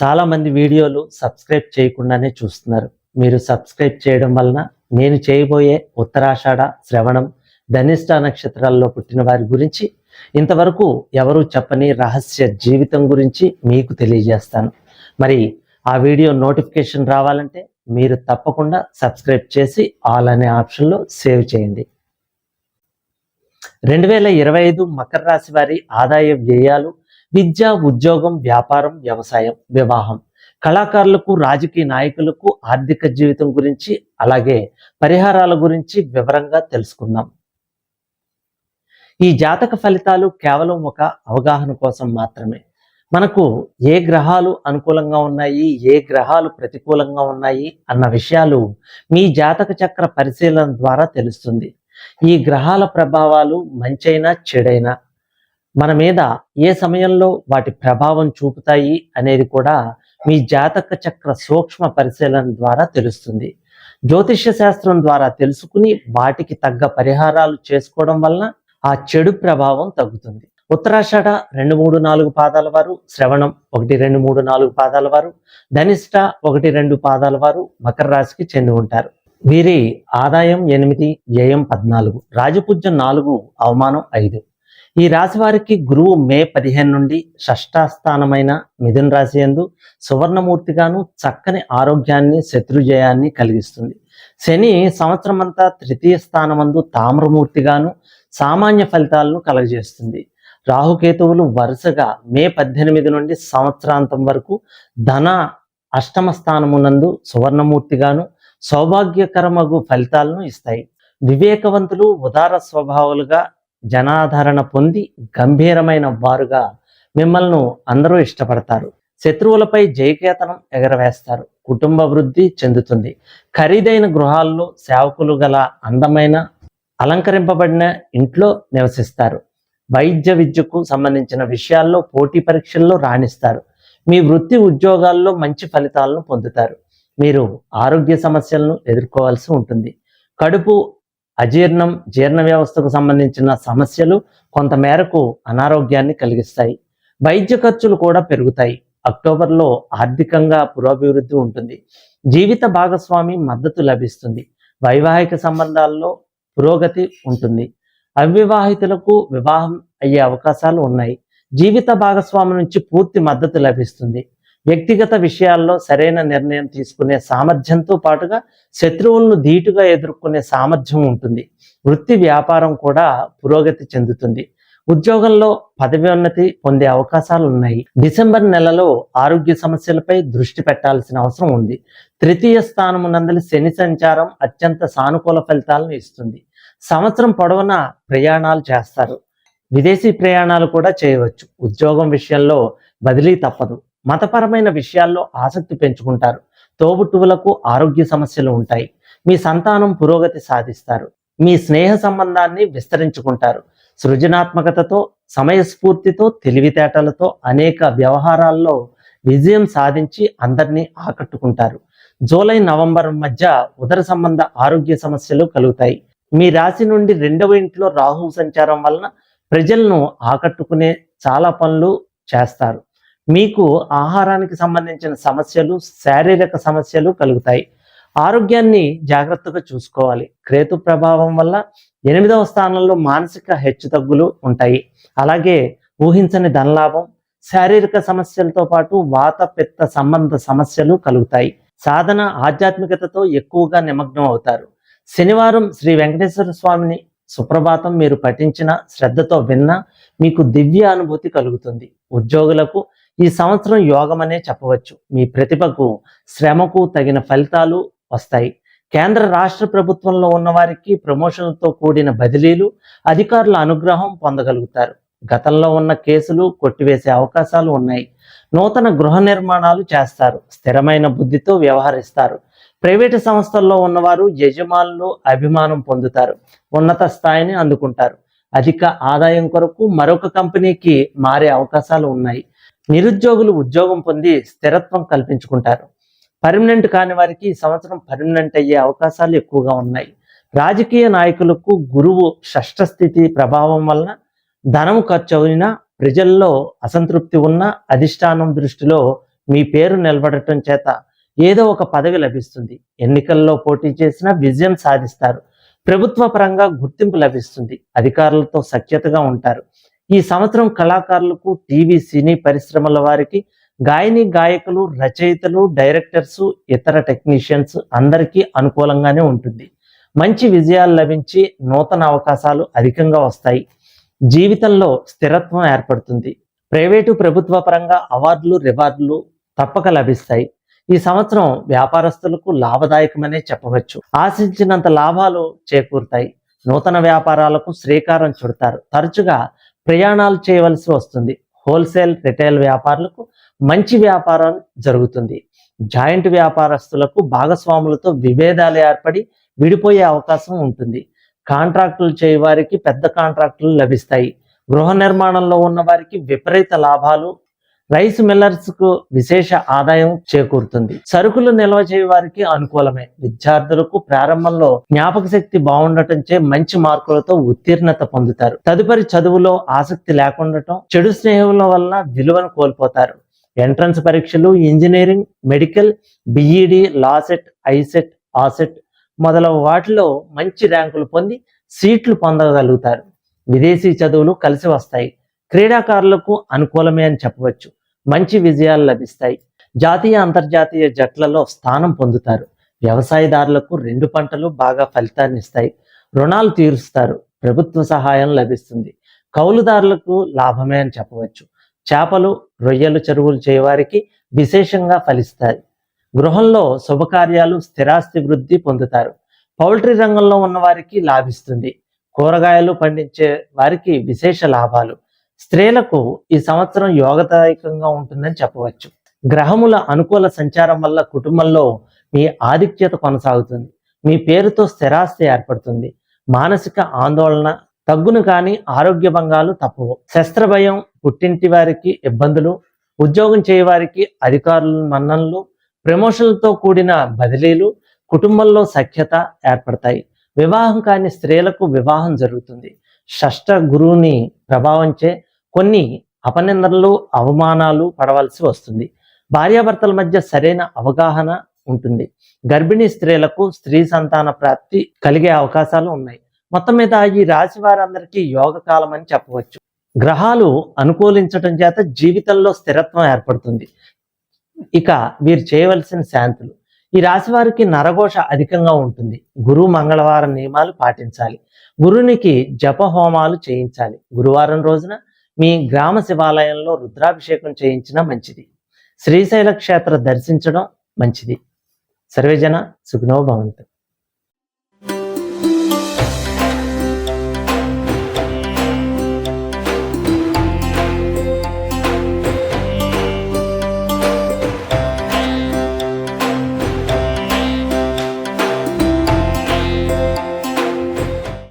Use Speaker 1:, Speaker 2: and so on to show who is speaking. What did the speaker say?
Speaker 1: చాలామంది వీడియోలు సబ్స్క్రైబ్ చేయకుండానే చూస్తున్నారు. మీరు సబ్స్క్రైబ్ చేయడం వలన నేను చేయబోయే ఉత్తరాషాఢ శ్రవణం ధనిష్ట నక్షత్రాల్లో పుట్టిన వారి గురించి ఇంతవరకు ఎవరు చెప్పని రహస్య జీవితం గురించి మీకు తెలియజేస్తాను. మరి ఆ వీడియో నోటిఫికేషన్ రావాలంటే మీరు తప్పకుండా సబ్స్క్రైబ్ చేసి ఆల్ అనే ఆప్షన్లో సేవ్ చేయండి. రెండు వేల ఇరవై ఐదు మకర రాశి వారి ఆదాయ వ్యయాలు విద్య ఉద్యోగం వ్యాపారం వ్యవసాయం వివాహం. కళాకారులకు రాజకీయ నాయకులకు ఆర్థిక జీవితం గురించి అలాగే పరిహారాల గురించి వివరంగా తెలుసుకుందాం. ఈ జాతక ఫలితాలు కేవలం ఒక అవగాహన కోసం మాత్రమే. మనకు ఏ గ్రహాలు అనుకూలంగా ఉన్నాయి ఏ గ్రహాలు ప్రతికూలంగా ఉన్నాయి అన్న విషయాలు మీ జాతక చక్ర పరిశీలన ద్వారా తెలుస్తుంది. ఈ గ్రహాల ప్రభావాలు మంచైనా చెడైనా మన మీద ఏ సమయంలో వాటి ప్రభావం చూపుతాయి అనేది కూడా మీ జాతక చక్ర సూక్ష్మ పరిశీలన ద్వారా తెలుస్తుంది. జ్యోతిష్య శాస్త్రం ద్వారా తెలుసుకుని వాటికి తగ్గ పరిహారాలు చేసుకోవడం వలన ఆ చెడు ప్రభావం తగ్గుతుంది. ఉత్తరాషాఢ రెండు మూడు నాలుగు పాదాల వారు శ్రవణం ఒకటి రెండు మూడు నాలుగు పాదాల వారు ధనిష్ట ఒకటి రెండు పాదాల వారు మకర రాశికి చెంది ఉంటారు. వీరి ఆదాయం ఎనిమిది వ్యయం పద్నాలుగు రాజపూజ్యం నాలుగు అవమానం ఐదు. ఈ రాశి వారికి గురువు మే పదిహేను నుండి షష్టాస్థానమైన మిథున్ రాశి ఎందు సువర్ణమూర్తిగాను చక్కని ఆరోగ్యాన్ని శత్రుజయాన్ని కలిగిస్తుంది. శని సంవత్సరమంతా తృతీయ స్థానమందు తామ్రమూర్తిగాను సామాన్య ఫలితాలను కలగజేస్తుంది. రాహుకేతువులు వరుసగా మే పద్దెనిమిది నుండి సంవత్సరాంతం వరకు ధన అష్టమ స్థానమునందు సువర్ణమూర్తిగాను సౌభాగ్యకరమగు ఫలితాలను ఇస్తాయి. వివేకవంతులు ఉదార స్వభావాలుగా జనాదరణ పొంది గంభీరమైన వారుగా మిమ్మల్ని అందరూ ఇష్టపడతారు. శత్రువులపై జయకేతనం ఎగరవేస్తారు. కుటుంబ వృద్ధి చెందుతుంది. ఖరీదైన గృహాల్లో సేవకులు గల అందమైన అలంకరింపబడిన ఇంట్లో నివసిస్తారు. వైద్య విద్యకు సంబంధించిన విషయాల్లో పోటీ పరీక్షల్లో రాణిస్తారు. మీ వృత్తి ఉద్యోగాల్లో మంచి ఫలితాలను పొందుతారు. మీరు ఆరోగ్య సమస్యలను ఎదుర్కోవాల్సి ఉంటుంది. కడుపు అజీర్ణం జీర్ణ వ్యవస్థకు సంబంధించిన సమస్యలు కొంతమేరకు అనారోగ్యాన్ని కలిగిస్తాయి. వైద్య ఖర్చులు కూడా పెరుగుతాయి. అక్టోబర్లో ఆర్థికంగా పురోభివృద్ధి ఉంటుంది. జీవిత భాగస్వామి మద్దతు లభిస్తుంది. వైవాహిక సంబంధాల్లో పురోగతి ఉంటుంది. అవివాహితులకు వివాహం అయ్యే అవకాశాలు ఉన్నాయి. జీవిత భాగస్వామి నుంచి పూర్తి మద్దతు లభిస్తుంది. వ్యక్తిగత విషయాల్లో సరైన నిర్ణయం తీసుకునే సామర్థ్యంతో పాటుగా శత్రువులను ధీటుగా ఎదుర్కొనే సామర్థ్యం ఉంటుంది. వృత్తి వ్యాపారం కూడా పురోగతి చెందుతుంది. ఉద్యోగంలో పదవోన్నతి పొందే అవకాశాలు ఉన్నాయి. డిసెంబర్ నెలలో ఆరోగ్య సమస్యలపై దృష్టి పెట్టాల్సిన అవసరం ఉంది. తృతీయ స్థానమునందలి శని సంచారం అత్యంత సానుకూల ఫలితాలను ఇస్తుంది. సంవత్సరం పొడవునా ప్రయాణాలు చేస్తారు. విదేశీ ప్రయాణాలు కూడా చేయవచ్చు. ఉద్యోగం విషయంలో బదిలీ తప్పదు. మతపరమైన విషయాల్లో ఆసక్తి పెంచుకుంటారు. తోబుట్టువులకు ఆరోగ్య సమస్యలు ఉంటాయి. మీ సంతానం పురోగతి సాధిస్తారు. మీ స్నేహ సంబంధాన్ని విస్తరించుకుంటారు. సృజనాత్మకతతో సమయస్ఫూర్తితో తెలివితేటలతో అనేక వ్యవహారాల్లో విజయం సాధించి అందరినీ ఆకట్టుకుంటారు. జూలై నవంబర్ మధ్య ఉదర సంబంధ ఆరోగ్య సమస్యలు కలుగుతాయి. మీ రాశి నుండి రెండవ ఇంట్లో రాహు సంచారం వలన ప్రజలను ఆకట్టుకునే చాలా పనులు చేస్తారు. మీకు ఆహారానికి సంబంధించిన సమస్యలు శారీరక సమస్యలు కలుగుతాయి. ఆరోగ్యాన్ని జాగ్రత్తగా చూసుకోవాలి. క్రేతు ప్రభావం వల్ల ఎనిమిదవ స్థానంలో మానసిక హెచ్చుతగ్గులు ఉంటాయి. అలాగే ఊహించని ధనలాభం శారీరక సమస్యలతో పాటు వాత పిత్త సంబంధ సమస్యలు కలుగుతాయి. సాధన ఆధ్యాత్మికతతో ఎక్కువగా నిమగ్నం అవుతారు. శనివారం శ్రీ వెంకటేశ్వర స్వామిని సుప్రభాతం మీరు పఠించిన శ్రద్ధతో విన్నా మీకు దివ్య అనుభూతి కలుగుతుంది. ఉద్యోగులకు ఈ సంవత్సరం యోగమనే చెప్పవచ్చు. మీ ప్రతిభకు శ్రమకు తగిన ఫలితాలు వస్తాయి. కేంద్ర రాష్ట్ర ప్రభుత్వంలో ఉన్నవారికి ప్రమోషన్తో ప్రమోషన్లతో కూడిన బదిలీలు అధికారుల అనుగ్రహం పొందగలుగుతారు. గతంలో ఉన్న కేసులు కొట్టివేసే అవకాశాలు ఉన్నాయి. నూతన గృహ నిర్మాణాలు చేస్తారు. స్థిరమైన బుద్ధితో వ్యవహరిస్తారు. ప్రైవేటు సంస్థల్లో ఉన్నవారు యజమానులు అభిమానం పొందుతారు. ఉన్నత స్థాయిని అందుకుంటారు. అధిక ఆదాయం కొరకు మరొక కంపెనీకి మారే అవకాశాలు ఉన్నాయి. నిరుద్యోగులు ఉద్యోగం పొంది స్థిరత్వం కల్పించుకుంటారు. పర్మనెంట్ కాని వారికి ఈ సంవత్సరం పర్మనెంట్ అయ్యే అవకాశాలు ఎక్కువగా ఉన్నాయి. రాజకీయ నాయకులకు గురువు షష్ఠ స్థితి ప్రభావం వలన ధనం ఖర్చు అయినా ప్రజల్లో అసంతృప్తి ఉన్న అధిష్టానం దృష్టిలో మీ పేరు నిలబడటం చేత ఏదో ఒక పదవి లభిస్తుంది. ఎన్నికల్లో పోటీ చేసినా విజయం సాధిస్తారు. ప్రభుత్వ పరంగా గుర్తింపు లభిస్తుంది. అధికారులతో సఖ్యతగా ఉంటారు. ఈ సంవత్సరం కళాకారులకు టీవీ సినీ పరిశ్రమల వారికి గాయని గాయకులు రచయితలు డైరెక్టర్స్ ఇతర టెక్నీషియన్స్ అందరికీ అనుకూలంగానే ఉంటుంది. మంచి విజయాలు లభించి నూతన అవకాశాలు అధికంగా వస్తాయి. జీవితంలో స్థిరత్వం ఏర్పడుతుంది. ప్రైవేటు ప్రభుత్వ పరంగా అవార్డులు రివార్డులు తప్పక లభిస్తాయి. ఈ సంవత్సరం వ్యాపారస్తులకు లాభదాయకమనే చెప్పవచ్చు. ఆశించినంత లాభాలు చేకూరుతాయి. నూతన వ్యాపారాలకు శ్రీకారం చుడతారు. తరచుగా ప్రయాణాలు చేయవలసి వస్తుంది. హోల్సేల్ రిటైల్ వ్యాపారులకు మంచి వ్యాపారం జరుగుతుంది. జాయింట్ వ్యాపారస్తులకు భాగస్వాములతో విభేదాలు ఏర్పడి విడిపోయే అవకాశం ఉంటుంది. కాంట్రాక్టులు చేయవారికి పెద్ద కాంట్రాక్టులు లభిస్తాయి. గృహ నిర్మాణంలో ఉన్న వారికి విపరీత లాభాలు రైస్ మిల్లర్స్కు విశేష ఆదాయం చేకూరుతుంది. సరుకులు నిల్వ చేయ వారికి అనుకూలమే. విద్యార్థులకు ప్రారంభంలో జ్ఞాపక శక్తి బాగుండటంచే మంచి మార్కులతో ఉత్తీర్ణత పొందుతారు. తదుపరి చదువులో ఆసక్తి లేకుండటం చెడు స్నేహముల వల్ల విలువను కోల్పోతారు. ఎంట్రన్స్ పరీక్షలు engineering medical BEd LAWCET ICET asset మొదలగు వాటిలో మంచి ర్యాంకులు పొంది సీట్లు పొందగలుగుతారు. విదేశీ చదువులు కలిసి వస్తాయి. క్రీడాకారులకు అనుకూలమే అని చెప్పవచ్చు. మంచి విజయాలు లభిస్తాయి. జాతీయ అంతర్జాతీయ జట్లలో స్థానం పొందుతారు. వ్యవసాయదారులకు రెండు పంటలు బాగా ఫలితాన్ని ఇస్తాయి. రుణాలు తీరుస్తారు. ప్రభుత్వ సహాయం లభిస్తుంది. కౌలుదారులకు లాభమే అని చెప్పవచ్చు. చేపలు రొయ్యలు చెరువులు చేయవారికి విశేషంగా ఫలిస్తాయి. గృహంలో శుభకార్యాలు స్థిరాస్తి వృద్ధి పొందుతారు. పౌల్ట్రీ రంగంలో ఉన్నవారికి లాభిస్తుంది. కూరగాయలు పండించే వారికి విశేష లాభాలు. స్త్రీలకు ఈ సంవత్సరం యోగదాయకంగా ఉంటుందని చెప్పవచ్చు. గ్రహముల అనుకూల సంచారం వల్ల కుటుంబంలో మీ ఆధిక్యత కొనసాగుతుంది. మీ పేరుతో స్థిరాస్తి ఏర్పడుతుంది. మానసిక ఆందోళన తగ్గును కానీ ఆరోగ్య భంగాలు తప్పవు. శస్త్ర భయం పుట్టింటి వారికి ఇబ్బందులు ఉద్యోగం చేయవారికి అధికారుల మన్ననలు ప్రమోషన్లతో కూడిన బదిలీలు కుటుంబంలో సఖ్యత ఏర్పడతాయి. వివాహం కాని స్త్రీలకు వివాహం జరుగుతుంది. షష్ట గురువుని ప్రభావంచే కొన్ని అపనిందనలు అవమానాలు పడవలసి వస్తుంది. భార్యాభర్తల మధ్య సరైన అవగాహన ఉంటుంది. గర్భిణీ స్త్రీలకు స్త్రీ సంతాన ప్రాప్తి కలిగే అవకాశాలు ఉన్నాయి. మొత్తం మీద ఈ రాశి వారందరికీ యోగ కాలం అని చెప్పవచ్చు. గ్రహాలు అనుకూలించటం చేత జీవితంలో స్థిరత్వం ఏర్పడుతుంది. ఇక వీరు చేయవలసిన శాంతులు. ఈ రాశి వారికి నరఘోష అధికంగా ఉంటుంది. గురు మంగళవారం నియమాలు పాటించాలి. గురునికి జప హోమాలు చేయించాలి. గురువారం రోజున మీ గ్రామ శివాలయంలో రుద్రాభిషేకం చేయించినా మంచిది. శ్రీశైల క్షేత్ర దర్శించడం మంచిది. సర్వేజన సుఖనో భవంతు.